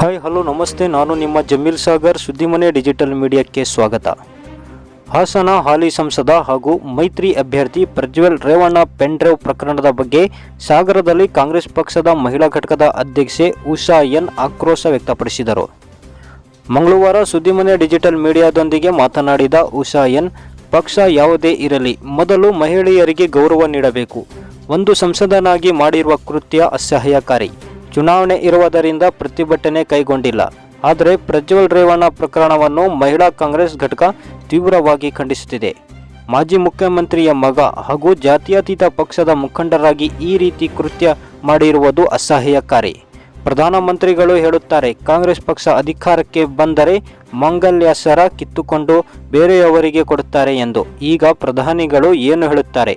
Hi hello ನಮಸ್ತೆ. ನಾನು ನಿಮ್ಮ ಜಮೀಲ್ ಸಾಗರ್, ಸುದ್ದಿಮನೆ ಡಿಜಿಟಲ್ ಮೀಡಿಯಾಕ್ಕೆ ಸ್ವಾಗತ. ಹಾಸನ ಹಾಲಿ ಸಂಸದ ಹಾಗೂ ಮೈತ್ರಿ ಅಭ್ಯರ್ಥಿ ಪ್ರಜ್ವಲ್ ರೇವಣ್ಣ ಪೆಂಡ್ರೇವ್ ಪ್ರಕರಣದ ಬಗ್ಗೆ ಸಾಗರದಲ್ಲಿ ಕಾಂಗ್ರೆಸ್ ಪಕ್ಷದ ಮಹಿಳಾ ಘಟಕದ ಅಧ್ಯಕ್ಷೆ ಉಷಾ ಎನ್ ಆಕ್ರೋಶ ವ್ಯಕ್ತಪಡಿಸಿದರು. ಮಂಗಳವಾರ ಸುದ್ದಿಮನೆ ಡಿಜಿಟಲ್ ಮೀಡಿಯಾದೊಂದಿಗೆ ಮಾತನಾಡಿದ ಉಷಾ ಎನ್, ಪಕ್ಷ ಯಾವುದೇ ಇರಲಿ, ಮೊದಲು ಮಹಿಳೆಯರಿಗೆ ಗೌರವ ನೀಡಬೇಕು. ಒಂದು ಸಂಸದನಾಗಿ ಮಾಡಿರುವ ಕೃತ್ಯ ಅಸಹ್ಯಕಾರಿ. ಚುನಾವಣೆ ಇರುವುದರಿಂದ ಪ್ರತಿಭಟನೆ ಕೈಗೊಂಡಿಲ್ಲ. ಆದರೆ ಪ್ರಜ್ವಲ್ ರೇವಣ್ಣ ಪ್ರಕರಣವನ್ನು ಮಹಿಳಾ ಕಾಂಗ್ರೆಸ್ ಘಟಕ ತೀವ್ರವಾಗಿ ಖಂಡಿಸುತ್ತಿದೆ. ಮಾಜಿ ಮುಖ್ಯಮಂತ್ರಿಯ ಮಗ ಹಾಗೂ ಜಾತ್ಯತೀತ ಪಕ್ಷದ ಮುಖಂಡರಾಗಿ ಈ ರೀತಿ ಕೃತ್ಯ ಮಾಡಿರುವುದು ಅಸಹ್ಯಕಾರಿ. ಪ್ರಧಾನಮಂತ್ರಿಗಳು ಹೇಳುತ್ತಾರೆ, ಕಾಂಗ್ರೆಸ್ ಪಕ್ಷ ಅಧಿಕಾರಕ್ಕೆ ಬಂದರೆ ಮಂಗಲ್ಯ ಸರ ಕಿತ್ತುಕೊಂಡು ಬೇರೆಯವರಿಗೆ ಕೊಡುತ್ತಾರೆ ಎಂದು. ಈಗ ಪ್ರಧಾನಿಗಳು ಏನು ಹೇಳುತ್ತಾರೆ?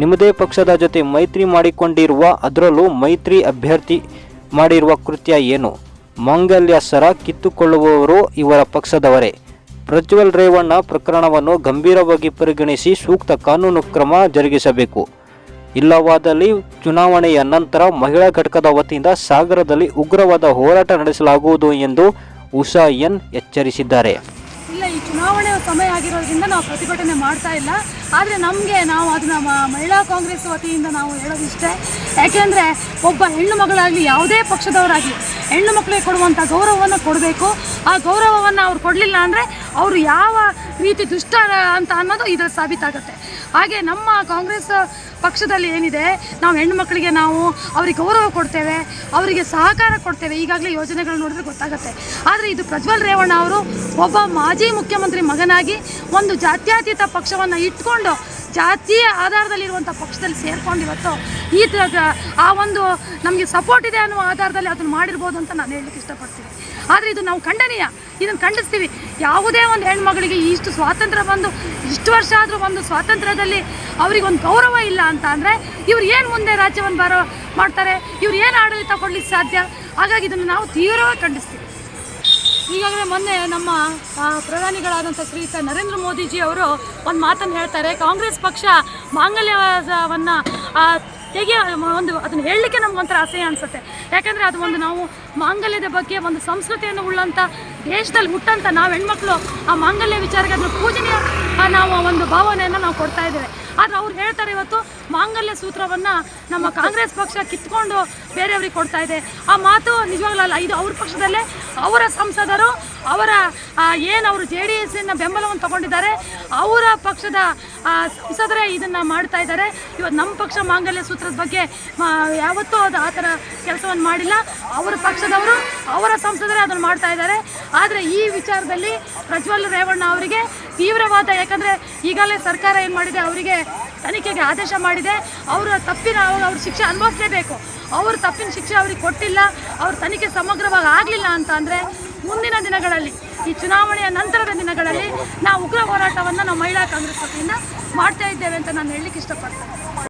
ನಿಮ್ಮದೇ ಪಕ್ಷದ ಜೊತೆ ಮೈತ್ರಿ ಮಾಡಿಕೊಂಡಿರುವ ಅದರಲ್ಲೂ ಮೈತ್ರಿ ಅಭ್ಯರ್ಥಿ ಮಾಡಿರುವ ಕೃತ್ಯ ಏನು? ಮಾಂಗಲ್ಯ ಸರ ಕಿತ್ತುಕೊಳ್ಳುವವರು ಇವರ ಪಕ್ಷದವರೇ. ಪ್ರಜ್ವಲ್ ರೇವಣ್ಣ ಪ್ರಕರಣವನ್ನು ಗಂಭೀರವಾಗಿ ಪರಿಗಣಿಸಿ ಸೂಕ್ತ ಕಾನೂನು ಕ್ರಮ ಜರುಗಿಸಬೇಕು. ಇಲ್ಲವಾದಲ್ಲಿ ಚುನಾವಣೆಯ ನಂತರ ಮಹಿಳಾ ಘಟಕದ ವತಿಯಿಂದ ಸಾಗರದಲ್ಲಿ ಉಗ್ರವಾದ ಹೋರಾಟ ನಡೆಸಲಾಗುವುದು ಎಂದು ಉಷಾ ಎನ್ ಎಚ್ಚರಿಸಿದ್ದಾರೆ. ಚುನಾವಣೆ ಸಮಯ ಆಗಿರೋದ್ರಿಂದ ನಾವು ಪ್ರತಿಭಟನೆ ಮಾಡ್ತಾ ಇಲ್ಲ. ಆದರೆ ನಮಗೆ ನಾವು ಅದನ್ನ ಮಹಿಳಾ ಕಾಂಗ್ರೆಸ್ ವತಿಯಿಂದ ನಾವು ಹೇಳೋದಿಷ್ಟೇ. ಯಾಕೆಂದರೆ ಒಬ್ಬ ಹೆಣ್ಣು ಮಗಳಾಗಲಿ ಯಾವುದೇ ಪಕ್ಷದವರಾಗಲಿ ಹೆಣ್ಣು ಮಕ್ಕಳಿಗೆ ಕೊಡುವಂಥ ಗೌರವವನ್ನು ಕೊಡಬೇಕು. ಆ ಗೌರವವನ್ನು ಅವ್ರು ಕೊಡಲಿಲ್ಲ ಅಂದರೆ ಅವರು ಯಾವ ರೀತಿ ದುಷ್ಟ ಅಂತ ಅನ್ನೋದು ಇದರಲ್ಲಿ ಸಾಬೀತಾಗುತ್ತೆ. ಹಾಗೆ ನಮ್ಮ ಕಾಂಗ್ರೆಸ್ ಪಕ್ಷದಲ್ಲಿ ಏನಿದೆ, ನಾವು ಹೆಣ್ಣು ಮಕ್ಕಳಿಗೆ ನಾವು ಅವರಿಗೆ ಗೌರವ ಕೊಡ್ತೇವೆ, ಅವರಿಗೆ ಸಹಕಾರ ಕೊಡ್ತೇವೆ, ಈಗಾಗಲೇ ಯೋಜನೆಗಳು ನೋಡಿದ್ರೆ ಗೊತ್ತಾಗುತ್ತೆ. ಆದರೆ ಇದು ಪ್ರಜ್ವಲ್ ರೇವಣ್ಣ ಅವರು ಒಬ್ಬ ಮಾಜಿ ಮುಖ್ಯಮಂತ್ರಿ ಮಗನಾಗಿ ಒಂದು ಜಾತ್ಯಾತೀತ ಪಕ್ಷವನ್ನು ಇಟ್ಕೊಂಡು ಜಾತಿಯ ಆಧಾರದಲ್ಲಿರುವಂಥ ಪಕ್ಷದಲ್ಲಿ ಸೇರ್ಕೊಂಡು ಇವತ್ತು ಈ ಆ ಒಂದು ನಮಗೆ ಸಪೋರ್ಟ್ ಇದೆ ಅನ್ನೋ ಆಧಾರದಲ್ಲಿ ಅದನ್ನು ಮಾಡಿರ್ಬೋದು ಅಂತ ನಾನು ಹೇಳಲಿಕ್ಕೆ ಇಷ್ಟಪಡ್ತೀನಿ. ಆದರೆ ಇದು ನಾವು ಖಂಡನೀಯ. ಇದನ್ನು ಖಂಡಿಸ್ತೀವಿ. ಯಾವುದೇ ಒಂದು ಹೆಣ್ಮಗಳಿಗೆ ಇಷ್ಟು ಸ್ವಾತಂತ್ರ್ಯ ಬಂದು, ಇಷ್ಟು ವರ್ಷ ಆದರೂ ಒಂದು ಸ್ವಾತಂತ್ರ್ಯದಲ್ಲಿ ಅವರಿಗೊಂದು ಗೌರವ ಇಲ್ಲ ಅಂತ ಅಂದರೆ ಇವ್ರು ಏನು ಮುಂದೆ ರಾಜ್ಯವನ್ನು ಬರೋ ಮಾಡ್ತಾರೆ, ಇವ್ರು ಏನು ಆಡಳಿತ ಕೊಡ್ಲಿಕ್ಕೆ ಸಾಧ್ಯ? ಹಾಗಾಗಿ ಇದನ್ನು ನಾವು ತೀವ್ರವಾಗಿ ಖಂಡಿಸ್ತೀವಿ. ಈಗಾಗಲೇ ಮೊನ್ನೆ ನಮ್ಮ ಪ್ರಧಾನಿಗಳಾದಂಥ ಶ್ರೀಯುತ ನರೇಂದ್ರ ಮೋದಿಜಿ ಅವರು ಒಂದು ಮಾತನ್ನು ಹೇಳ್ತಾರೆ. ಕಾಂಗ್ರೆಸ್ ಪಕ್ಷ ಮಾಂಗಲ್ಯವನ್ನು ತೆಗೆ ಒಂದು ಅದನ್ನು ಹೇಳಲಿಕ್ಕೆ ನಮಗೊಂಥರ ಅಸಹ್ಯ ಅನಿಸುತ್ತೆ. ಯಾಕಂದರೆ ಅದು ಒಂದು ನಾವು ಮಾಂಗಲ್ಯದ ಬಗ್ಗೆ ಒಂದು ಸಂಸ್ಕೃತಿಯನ್ನು ಉಳ್ಳಂಥ ದೇಶದಲ್ಲಿ ಹುಟ್ಟಂಥ ನಾವು ಹೆಣ್ಮಕ್ಳು ಆ ಮಾಂಗಲ್ಯ ವಿಚಾರಕ್ಕೆ ಅದನ್ನು ಪೂಜನೀಯ ನಾವು ಒಂದು ಭಾವನೆಯನ್ನು ನಾವು ಕೊಡ್ತಾ ಇದ್ದೇವೆ. ಆದರೆ ಅವ್ರು ಹೇಳ್ತಾರೆ ಇವತ್ತು ಮಾಂಗಲ್ಯ ಸೂತ್ರವನ್ನು ನಮ್ಮ ಕಾಂಗ್ರೆಸ್ ಪಕ್ಷ ಕಿತ್ಕೊಂಡು ಬೇರೆಯವ್ರಿಗೆ ಕೊಡ್ತಾ ಇದೆ. ಆ ಮಾತು ನಿಜವಾಗ್ಲೂ ಅಲ್ಲ ಇದು ಅವ್ರ ಪಕ್ಷದಲ್ಲೇ ಅವರ ಸಂಸದರು ಅವರ ಏನು ಅವರು ಜೆ ಡಿ ಎಸ್ಸಿನ ಬೆಂಬಲವನ್ನು ತಗೊಂಡಿದ್ದಾರೆ, ಅವರ ಪಕ್ಷದ ಸಂಸದರೇ ಇದನ್ನು ಮಾಡ್ತಾ ಇದ್ದಾರೆ. ಇವತ್ತು ನಮ್ಮ ಪಕ್ಷ ಮಾಂಗಲ್ಯ ಸೂತ್ರದ ಬಗ್ಗೆ ಯಾವತ್ತೂ ಅದು ಆ ಥರ ಕೆಲಸವನ್ನು ಮಾಡಿಲ್ಲ. ಅವರ ಪಕ್ಷದವರು, ಅವರ ಸಂಸದರೇ ಅದನ್ನು ಮಾಡ್ತಾ ಇದ್ದಾರೆ. ಆದರೆ ಈ ವಿಚಾರದಲ್ಲಿ ಪ್ರಜ್ವಲ್ ರೇವಣ್ಣ ಅವರಿಗೆ ತೀವ್ರವಾದ, ಯಾಕಂದರೆ ಈಗಾಗಲೇ ಸರ್ಕಾರ ಏನು ಮಾಡಿದೆ, ಅವರಿಗೆ ತನಿಖೆಗೆ ಆದೇಶ ಮಾಡಿದೆ. ಅವರ ತಪ್ಪಿನ, ಅವರು, ಅವ್ರ ಶಿಕ್ಷೆ ಅನುಭವಿಸಲೇಬೇಕು. ಅವ್ರ ತಪ್ಪಿನ ಶಿಕ್ಷೆ ಅವ್ರಿಗೆ ಕೊಟ್ಟಿಲ್ಲ. ಅವ್ರ ತನಿಖೆ ಸಮಗ್ರವಾಗಿ ಆಗಲಿಲ್ಲ ಅಂತ ಅಂದರೆ ಮುಂದಿನ ದಿನಗಳಲ್ಲಿ, ಈ ಚುನಾವಣೆಯ ನಂತರದ ದಿನಗಳಲ್ಲಿ ನಾವು ಉಗ್ರ ಹೋರಾಟವನ್ನು ನಾವು ಮಹಿಳಾ ಕಾಂಗ್ರೆಸ್ ವತಿಯಿಂದ ಮಾಡ್ತಾ ಇದ್ದೇವೆ ಅಂತ ನಾನು ಹೇಳಲಿಕ್ಕೆ ಇಷ್ಟಪಡ್ತೇನೆ.